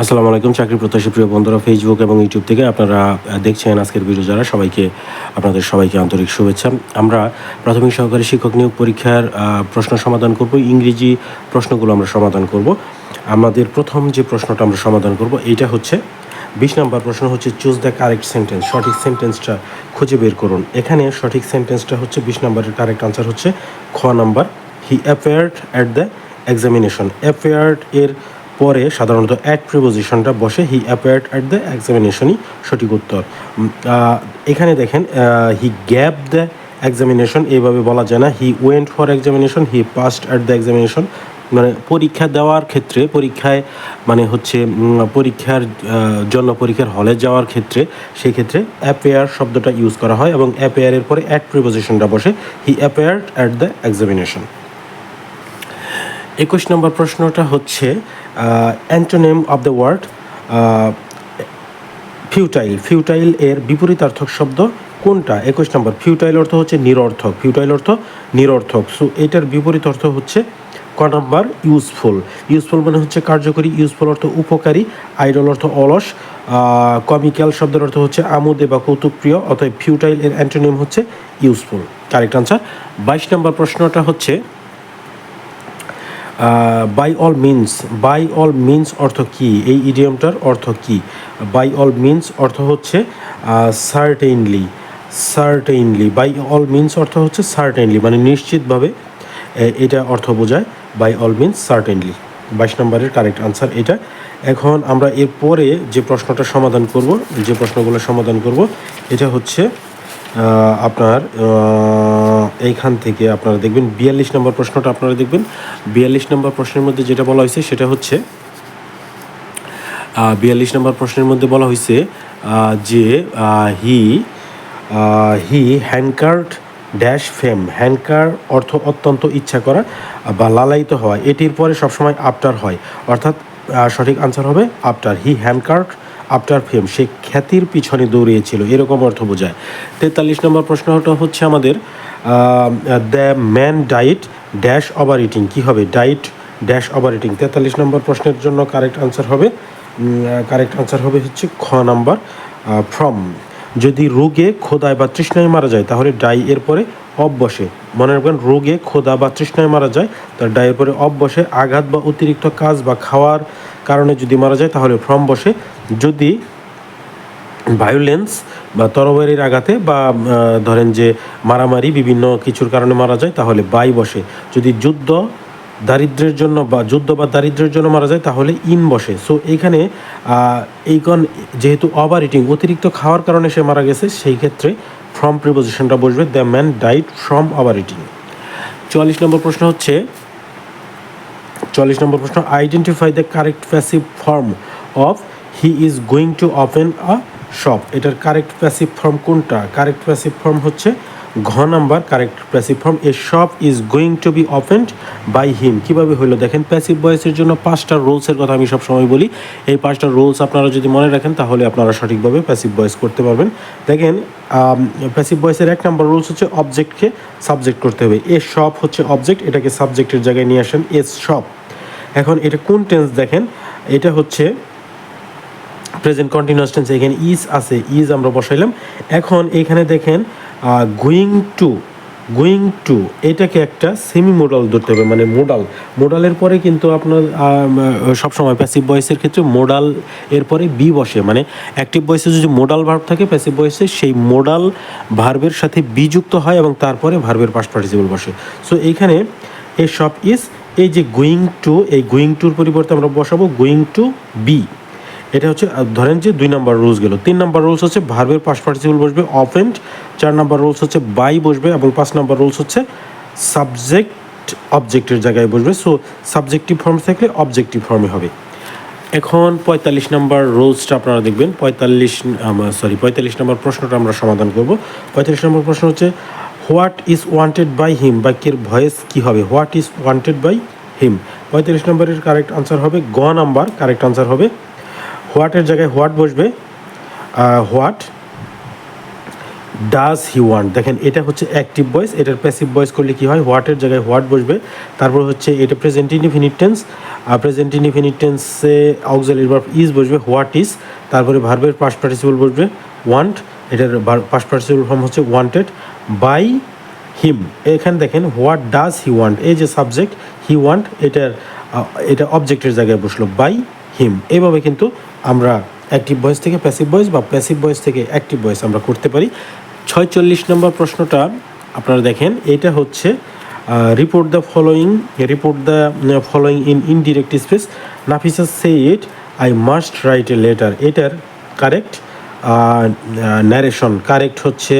আসসালামু আলাইকুম, চাকরি প্রত্যাশী প্রিয় বন্ধুরা ফেসবুক এবং ইউটিউব থেকে আপনারা দেখছেন আজকের ভিডিও যারা, সবাইকে, আপনাদের সবাইকে আন্তরিক শুভেচ্ছা। আমরা প্রাথমিক সহকারী শিক্ষক নিয়োগ পরীক্ষার প্রশ্ন সমাধান করব, ইংরেজি প্রশ্নগুলো আমরা সমাধান করব। আমাদের প্রথম যে প্রশ্নটা আমরা সমাধান করব, এইটা হচ্ছে, বিশ নম্বর প্রশ্ন হচ্ছে চুজ দ্য কারেক্ট সেন্টেন্স সঠিক সেন্টেন্সটা খুঁজে বের করুন। এখানে সঠিক সেন্টেন্সটা হচ্ছে, বিশ নম্বরের কারেক্ট আনসার হচ্ছে, খ number he appeared at the examination appeared এর পরে সাধারণত অ্যাট প্রিপোজিশনটা বসে হি অ্যাপেয়ার্ড অ্যাট দ্য এক্সামিনেশনই সঠিক উত্তর। এখানে দেখেন হি গ্যাপ দ্য এক্সামিনেশন এইভাবে বলা যায় না। He went for examination he passed at the examination মানে পরীক্ষা দেওয়ার ক্ষেত্রে, পরীক্ষায় মানে হচ্ছে পরীক্ষার জন্য পরীক্ষার হলে যাওয়ার ক্ষেত্রে সেই ক্ষেত্রে অ্যাপেয়ার শব্দটা ইউজ করা হয় এবং অ্যাপেয়ারের পরে অ্যাট প্রিপোজিশনটা বসে he appeared at the examination একুশ নম্বর প্রশ্নটা হচ্ছে antonym of the word futile. Futile এর বিপরীতার্থক শব্দ কোনটা? একুশ নম্বর, ফিউটাইল অর্থ হচ্ছে নিরর্থক। ফিউটাইল অর্থ নিরর্থক। সো এটার বিপরীত অর্থ হচ্ছে ক নম্বর ইউজফুল ইউজফুল মানে হচ্ছে কার্যকরী ইউজফুল অর্থ উপকারী আইডল অর্থ অলস কমিক্যাল শব্দের অর্থ হচ্ছে আমোদে বা কৌতুকপ্রিয়, অতএব ফিউটাইল এর অ্যান্টোনিম হচ্ছে ইউজফুল কারেক্ট আনসার বাইশ নম্বর প্রশ্নটা হচ্ছে by all means by all means অর্থ কি? এই ইডিয়মটার অর্থ কি? বাই অল মিনস অর্থ হচ্ছে certainly certainly by all means অর্থ হচ্ছে সার্টেইনলি মানে নিশ্চিতভাবে এটা অর্থ বোঝায় বাই অল মিনস সার্টেনলি বাইশ নম্বরের কারেক্ট আনসার এটা। এখন আমরা এর পরে যে প্রশ্নটা সমাধান করব, যে প্রশ্নগুলো সমাধান করব, এটা হচ্ছে আপনার এইখান থেকে আপনারা দেখবেন বিয়াল্লিশ নম্বর প্রশ্নটা আপনারা দেখবেন। বিয়াল্লিশ নম্বর প্রশ্নের মধ্যে যেটা বলা হয়েছে সেটা হচ্ছে বিয়াল্লিশ নম্বর প্রশ্নের মধ্যে বলা হয়েছে যে হি হি হ্যান্ডকার্ড ড্যাশ ফেম হ্যান্ডকার অর্থ অত্যন্ত ইচ্ছা করা বা লালায়িত হওয়া। এটির পরে সবসময় আফটার হয়। অর্থাৎ সঠিক আনসার হবে after he hankered after fame সে খ্যাতির পিছনে দৌড়িয়েছিল। এরকম অর্থ বোঝায়। তেতাল্লিশ নম্বর প্রশ্নটা হচ্ছে আমাদের the man died dash over eating কী হবে? ডাইট ড্যাশ ওভার ইটিং তেতাল্লিশ নম্বর প্রশ্নের জন্য কারেক্ট আনসার হবে। কারেক্ট আনসার হবে হচ্ছে খ নাম্বার ফ্রম যদি রোগে খোদায় বা তৃষ্ণায় মারা যায়, তাহলে ডাই এর পরে অব বসে মনে রাখবেন, রোগে খোদা বা তৃষ্ণায় মারা যায় তার ডাইয়ের পরে অব বসে আঘাত বা অতিরিক্ত কাজ বা খাওয়ার কারণে যদি মারা যায়, তাহলে ফ্রম বসে। যদি ভায়োলেন্স বা তরবারির আঘাতে বা ধরেন যে মারামারি বিভিন্ন কিছুর কারণে মারা যায় তাহলে বাই বসে। যদি যুদ্ধ দারিদ্র্যের জন্য বা যুদ্ধ বা দারিদ্র্যের জন্য মারা যায় তাহলে ইন বসে। সো এইখানে আহ, এইকন যেহেতু ওভার ইটিং অতিরিক্ত খাওয়ার কারণে সে মারা গেছে সেই ক্ষেত্রে ফ্রম প্রিপোজিশনটা বসবে the man died from over eating চুয়াল্লিশ নম্বর প্রশ্ন হচ্ছে চল্লিশ নম্বর প্রশ্ন identify the correct passive form of he is going to open a shop এটার কারেক্ট প্যাসিভ ফর্ম কোনটা? কারেক্ট প্যাসিভ ফর্ম হচ্ছে ঘ number correct passive form a shop is going to be opened by him কীভাবে হলো দেখেন passive ভয়েসের জন্য পাঁচটা রোলসের কথা আমি সবসময় বলি। এই পাঁচটা রোলস আপনারা যদি মনে রাখেন, তাহলে আপনারা সঠিকভাবে প্যাসিভ ভয়েস করতে পারবেন। দেখেন প্যাসিভ ভয়েসের এক নাম্বার রুলস হচ্ছে অবজেক্টকে সাবজেক্ট করতে হবে। এ শপ হচ্ছে অবজেক্ট এটাকে সাবজেক্টের জায়গায় নিয়ে আসেন এস শপ এখন এটা কোন টেন্স দেখেন? এটা হচ্ছে প্রেজেন্ট কন্টিনিউয়াস টেন্স এখানে ইজ আছে ইজ আমরা বসাইলাম। এখন এখানে দেখেন গোয়িং টু গোয়িং টু এটাকে একটা সেমি মোডাল ধরতে হবে মানে মোডাল মোডালের পরে কিন্তু আপনার সবসময় প্যাসিভ ভয়েসের ক্ষেত্রে মোডাল এর পরে বি বসে। মানে অ্যাক্টিভ ভয়েসে যদি মোডাল ভার্ব থাকে প্যাসিভ ভয়েসে সেই মোডাল ভার্বের সাথে বি যুক্ত হয় এবং তারপরে ভার্বের পাস্ট পার্টিসিপল বসে। সো এইখানে এই সব ইজ এই যে গোয়িং টু এই গোয়িং টুর পরিবর্তে আমরা বসাবো গোয়িং টু বি এটা হচ্ছে ধরেন যে দুই নাম্বার রুলস গেল। তিন নাম্বার রুলস হচ্ছে ভার্বের পাস পার্টিসিপল বসবে অফেন্ড চার নাম্বার রুলস হচ্ছে বাই বসবে এবং পাঁচ নাম্বার রুলস হচ্ছে সাবজেক্ট অবজেক্টের জায়গায় বসবে। সো সাবজেক্টিভ ফর্ম থাকলে অবজেক্টিভ ফর্মে হবে। এখন পঁয়তাল্লিশ নম্বর রুলসটা আপনারা দেখবেন। পঁয়তাল্লিশ সরি পঁয়তাল্লিশ নম্বর প্রশ্নটা আমরা সমাধান করব। পঁয়তাল্লিশ নম্বর প্রশ্ন হচ্ছে what is wanted by him বাক্যের ভয়েস কী হবে? What is wanted by him পঁয়তাল্লিশ নম্বরের কারেক্ট আনসার হবে, গ নাম্বার কারেক্ট আনসার হবে। হোয়াটের জায়গায় হোয়াট বসবে? What does he want? দেখেন, এটা হচ্ছে অ্যাক্টিভ ভয়েস, এটার প্যাসিভ ভয়েস করলে কী হয়? হোয়াটের জায়গায় হোয়াট বসবে, তারপর হচ্ছে এটা প্রেজেন্ট ইনডিফিনিট আর প্রেজেন্ট ইনডিফিনিট টেন্সে অক্সিলারি ইজ বসবে, হোয়াট ইজ তারপরে ভার্বের পাস্ট পার্টিসিপল বসবে ওয়ান্ট এটার পাস্ট পার্টিসিপল ফর্ম হচ্ছে ওয়ান্টেড বাই হিম এখানে দেখেন, হোয়াট ডাজ হি ওয়ান্ট? এই যে সাবজেক্ট হি ওয়ান্ট, এটার এটা অবজেক্টের জায়গায় বসল বাই হিম এইভাবে কিন্তু আমরা অ্যাক্টিভ ভয়েস থেকে প্যাসিভ ভয়েস বা প্যাসিভ ভয়েস থেকে অ্যাক্টিভ ভয়েস আমরা করতে পারি। ছয়চল্লিশ নম্বর প্রশ্নটা আপনারা দেখেন, এটা হচ্ছে report the following report the following in indirect speech Nafisa say it I must write a letter এটার কারেক্ট ন্যারেশন কারেক্ট হচ্ছে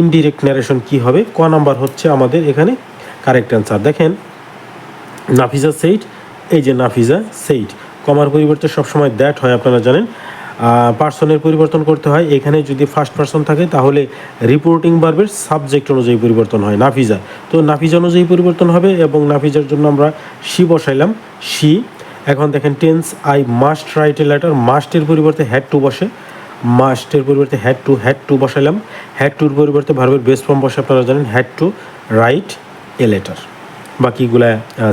ইনডিরেক্ট ন্যারেশন কি হবে? ক নাম্বার হচ্ছে আমাদের এখানে কারেক্ট অ্যান্সার দেখেন নাফিজা সেইট এই যে নাফিজা সেইট কমার পরিবর্তে সবসময় দ্যাট হয় আপনারা জানেন। পার্সনের পরিবর্তন করতে হয়। এখানে যদি ফার্স্ট পার্সন থাকে, তাহলে রিপোর্টিং বার্বের সাবজেক্ট অনুযায়ী পরিবর্তন হয়, নাফিজা। তো নাফিজা অনুযায়ী পরিবর্তন হবে এবং নাফিজার জন্য আমরা শি বসাইলাম। শি এখন দেখেন tense I must write a letter মাস্টের পরিবর্তে হ্যাড টু বসে। মাস্টের পরিবর্তে হ্যাড টু হ্যাড টু বসাইলাম। হ্যাড টুর পরিবর্তে ভার্বের বেস ফর্ম বসে, আপনারা জানেন had to write a letter বাকিগুলা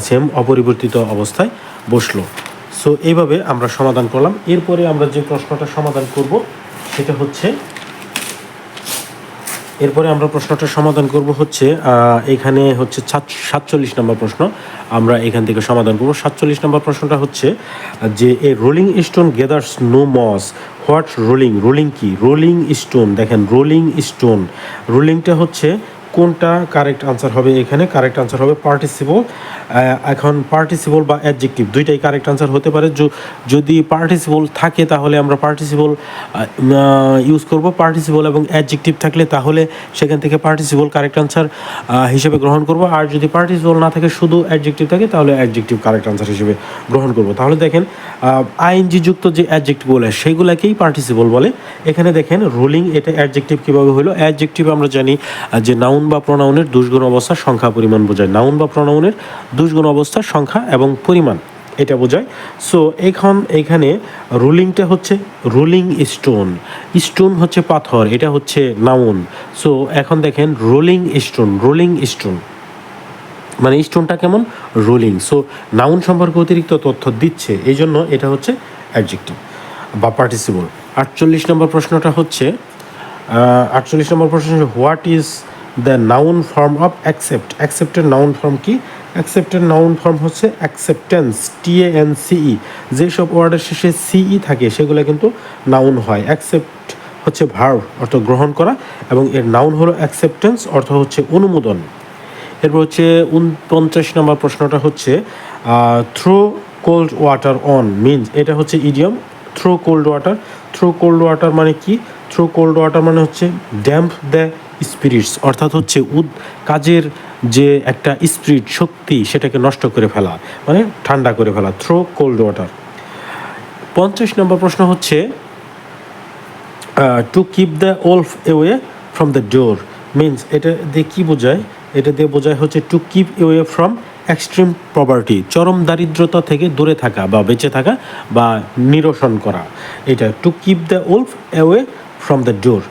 same অপরিবর্তিত অবস্থায় বসল। সো এইভাবে আমরা সমাধান করলাম। এরপরে আমরা যে প্রশ্নটা সমাধান করব, সেটা হচ্ছে, এরপরে আমরা প্রশ্নটা সমাধান করব হচ্ছে এখানে হচ্ছে সাতচল্লিশ নম্বর প্রশ্ন। আমরা এখান থেকে সমাধান করব। সাতচল্লিশ নম্বর প্রশ্নটা হচ্ছে, যে a rolling stone gathers no moss what rolling rolling কি? রোলিং স্টোন দেখেন রোলিং স্টোন রোলিংটা হচ্ছে কোনটা কারেক্ট আনসার হবে এখানে? কারেক্ট আনসার হবে পার্টিসিপল এখন পার্টিসিপল বা অ্যাডজেক্টিভ দুইটাই কারেক্ট আনসার হতে পারে। যদি পার্টিসিপল থাকে তাহলে আমরা পার্টিসিপল ইউজ করব। পার্টিসিপল এবং অ্যাডজেক্টিভ থাকলে তাহলে সেখান থেকে পার্টিসিপল কারেক্ট আনসার হিসেবে গ্রহণ করব। আর যদি পার্টিসিপল না থাকে, শুধু অ্যাডজেক্টিভ থাকে, তাহলে অ্যাডজেক্টিভ কারেক্ট আনসার হিসেবে গ্রহণ করব। তাহলে দেখেন আইএনজি যুক্ত যে অ্যাডজেক্টিভ বলে সেগুলাকেই পার্টিসিপল বলে। এখানে দেখেন রুলিং এটা অ্যাডজেক্টিভ কীভাবে হলো অ্যাডজেক্টিভ আমরা জানি যে নাউন বা প্রনাউনের দুষ্গুণ অবস্থার সংখ্যা পরিমাণ বোঝায়। নাউন বা প্রনাউনের দুষ্গুণ অবস্থার সংখ্যা এবং পরিমাণ, এটা বোঝায়। সো এখন এখানে রুলিংটা হচ্ছে রুলিং স্টোন। স্টোন হচ্ছে পাথর, এটা হচ্ছে নাউন। সো এখন দেখেন রোলিং স্টোন রোলিং স্টোন। মানে স্টোনটা কেমন? রোলিং। সো নাউন সম্পর্কে অতিরিক্ত তথ্য দিচ্ছে এই জন্য এটা হচ্ছে অ্যাডজেক্টিভ বা পার্টিসিপল আটচল্লিশ নম্বর প্রশ্নটা হচ্ছে আটচল্লিশ নম্বর প্রশ্ন what is the noun form of accept অ্যাকসেপ্টের noun form কি? অ্যাকসেপ্টের নাউন ফর্ম হচ্ছে acceptance T A N C E যেসব ওয়ার্ডের শেষে সিই থাকে, সেগুলো কিন্তু নাউন হয়। অ্যাকসেপ্ট হচ্ছে ভার্ব অর্থ গ্রহণ করা, এবং এর নাউন হলো অ্যাকসেপ্টেন্স অর্থ হচ্ছে অনুমোদন। এরপর হচ্ছে উনপঞ্চাশ নম্বর প্রশ্নটা হচ্ছে throw cold water on means এটা হচ্ছে idiom throw cold water throw cold water মানে কি? থ্রো কোল্ড ওয়াটার মানে হচ্ছে ড্যাম্প দ্য স্পিরিটস, অর্থাৎ হচ্ছে উদ, কাজের যে একটা স্পিরিট শক্তি সেটাকে নষ্ট করে ফেলা মানে ঠান্ডা করে ফেলা থ্রো কোল্ড ওয়াটার পঞ্চাশ নম্বর প্রশ্ন হচ্ছে to keep the wolf away from the door means এটা দিয়ে কী বোঝায়? এটা দিয়ে বোঝায় হচ্ছে to keep away from extreme property চরম দারিদ্রতা থেকে দূরে থাকা বা বেঁচে থাকা বা নিরসন করা। এটা to keep the wolf away from the door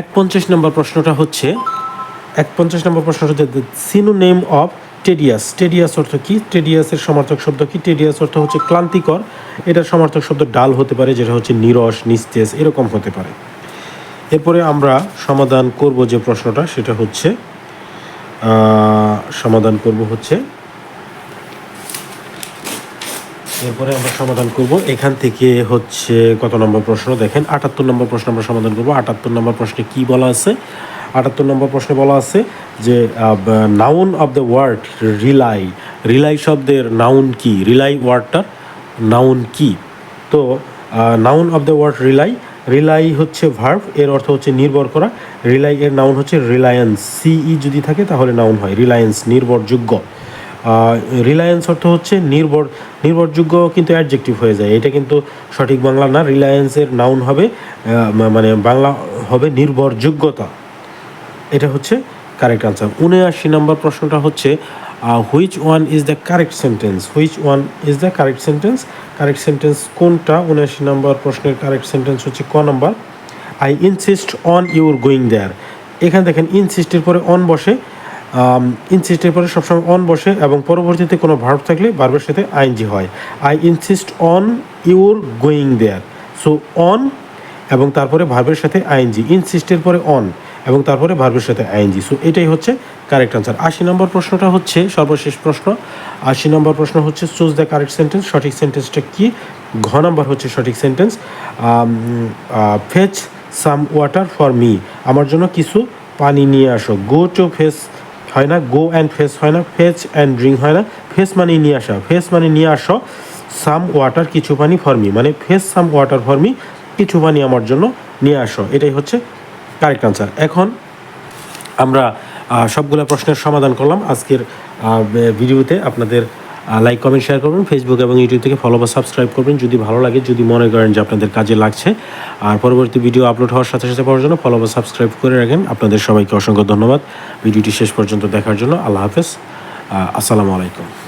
এক পঞ্চাশ নম্বর প্রশ্নটা হচ্ছে এক পঞ্চাশ নম্বর প্রশ্নটা হচ্ছে সিনো নেম অফ টেডিয়াস টেডিয়াস অর্থ কি? টেডিয়াসের সমার্থক শব্দ কি? টেডিয়াস অর্থ হচ্ছে ক্লান্তিকর। এটার সমার্থক শব্দ ডাল হতে পারে, যেটা হচ্ছে নিরস, নিস্তেজ, এরকম হতে পারে। এরপরে আমরা সমাধান করব যে প্রশ্নটা, সেটা হচ্ছে সমাধান করব হচ্ছে এরপরে আমরা সমাধান করব। এখান থেকে হচ্ছে কত নম্বর প্রশ্ন দেখেন? আটাত্তর নম্বর প্রশ্ন আমরা সমাধান করব। আটাত্তর নম্বর প্রশ্নে কি বলা আছে? আটাত্তর নম্বর প্রশ্নে বলা আছে যে noun of the word rely rely শব্দের নাউন কি? রিলাই ওয়ার্ডটার নাউন কি? তো noun of the word rely rely হচ্ছে ভার্ভ এর অর্থ হচ্ছে নির্ভর করা। রিলাই এর নাউন হচ্ছে রিলায়েন্স সিই যদি থাকে তাহলে নাউন হয়। রিলায়েন্স নির্ভরযোগ্য। রিলায়েন্স অর্থ হচ্ছে নির্ভর, নির্ভরযোগ্য কিন্তু অ্যাডজেক্টিভ হয়ে যায়। এটা কিন্তু সঠিক বাংলা না, রিলায়েন্সের নাউন হবে মানে বাংলা হবে নির্ভরযোগ্যতা। এটা হচ্ছে কারেক্ট আনসার উনআশি নম্বর প্রশ্নটা হচ্ছে which one is the correct sentence which one is the correct sentence correct sentence কোনটা? উনআশি নম্বর প্রশ্নের কারেক্ট সেন্টেন্স হচ্ছে ক number. I insist on your going there এখানে দেখেন ইনসিস্টের পরে অন বসে। ইনসিস্টের পরে সবসময় অন বসে এবং পরবর্তীতে কোনো ভার্ব থাকলে ভার্বের সাথে আইনজি হয়। I insist on your going there so on এবং তারপরে ভার্বের সাথে আইএনজি ইনসিস্টের পরে অন এবং তারপরে ভার্বের সাথে আইএনজি সো এটাই হচ্ছে কারেক্ট আনসার আশি নম্বর প্রশ্নটা হচ্ছে সর্বশেষ প্রশ্ন। আশি নম্বর প্রশ্ন হচ্ছে চুজ দ্য কারেক্ট সেন্টেন্স সঠিক সেন্টেন্সটা কি? ঘ নম্বর হচ্ছে সঠিক sentence fetch some water for me আমার জন্য কিছু পানি নিয়ে আসো। গো টু ফেস হয় না গো অ্যান্ড ফেস হয় না ফেচ অ্যান্ড ড্রিঙ্ক হয় না। ফেস মানে নিয়ে আসা ফেস মানে নিয়ে আসো সাম ওয়াটার কিছু পানি ফর্মি মানে ফেস সাম ওয়াটার ফর্মি কিছু পানি আমার জন্য নিয়ে আসো। এটাই হচ্ছে কারেক্ট আনসার এখন আমরা সবগুলো প্রশ্নের সমাধান করলাম। আজকের ভিডিওতে আপনাদের লাইক কমেন্ট শেয়ার করবেন ফেসবুক এবং ইউটিউব থেকে ফলো বা সাবস্ক্রাইব করবেন। যদি ভালো লাগে, যদি মনে করেন যে আপনাদের কাজে লাগছে। আর পরবর্তী ভিডিও আপলোড হওয়ার সাথে সাথে পাওয়ার জন্য ফলো বা সাবস্ক্রাইব করে রাখেন। আপনাদের সবাইকে অসংখ্য ধন্যবাদ। ভিডিওটি শেষ পর্যন্ত দেখার জন্য আল্লাহ হাফেজ। আসসালামু আলাইকুম।